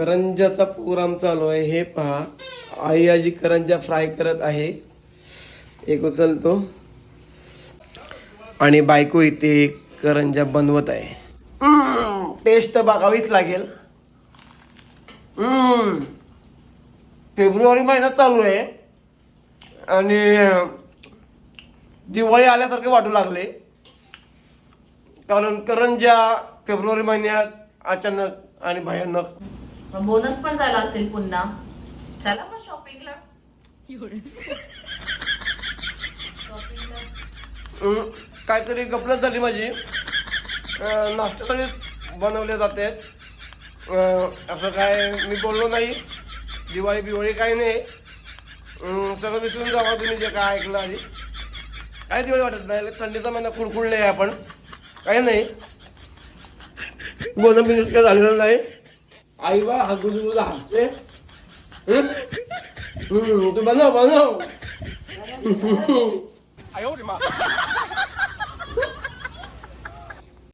करंजाचा programme चालू आहे. हे पहा. आई आजी करंजा फ्राय करत आहे. एक उचलतो. आणि बायको इथे करंजा बनवत आहे. टेस्ट तर बघावीच लागेल. हम्म. फेब्रुवारी महिना चालू आहे. आणि दिवाळी आल्यासारखे वाटू लागले. कारण करंजा फेब्रुवारी महिन्यात अचानक आणि भयानक मग बोनस पण झाला असेल पुन्हा. चला मग शॉपिंगला काहीतरी गपलत झाली माझी. अं, नाश्त्यासाठी बनवले जाते. अं, असं काय मी बोललो नाही. दिवाळी बिवाळी काही नाही. अं, सगळं विसरून जावा तुम्ही जे काय ऐकलं आधी काय दिवाळी वाटत नाही. थंडीचा महिना आहे आपण. काही नाही. बोलणं बिनस काय झालेलं नाही. 아이와 하구두구다 함께 응? 응, 만나 만나 哎呦我的妈！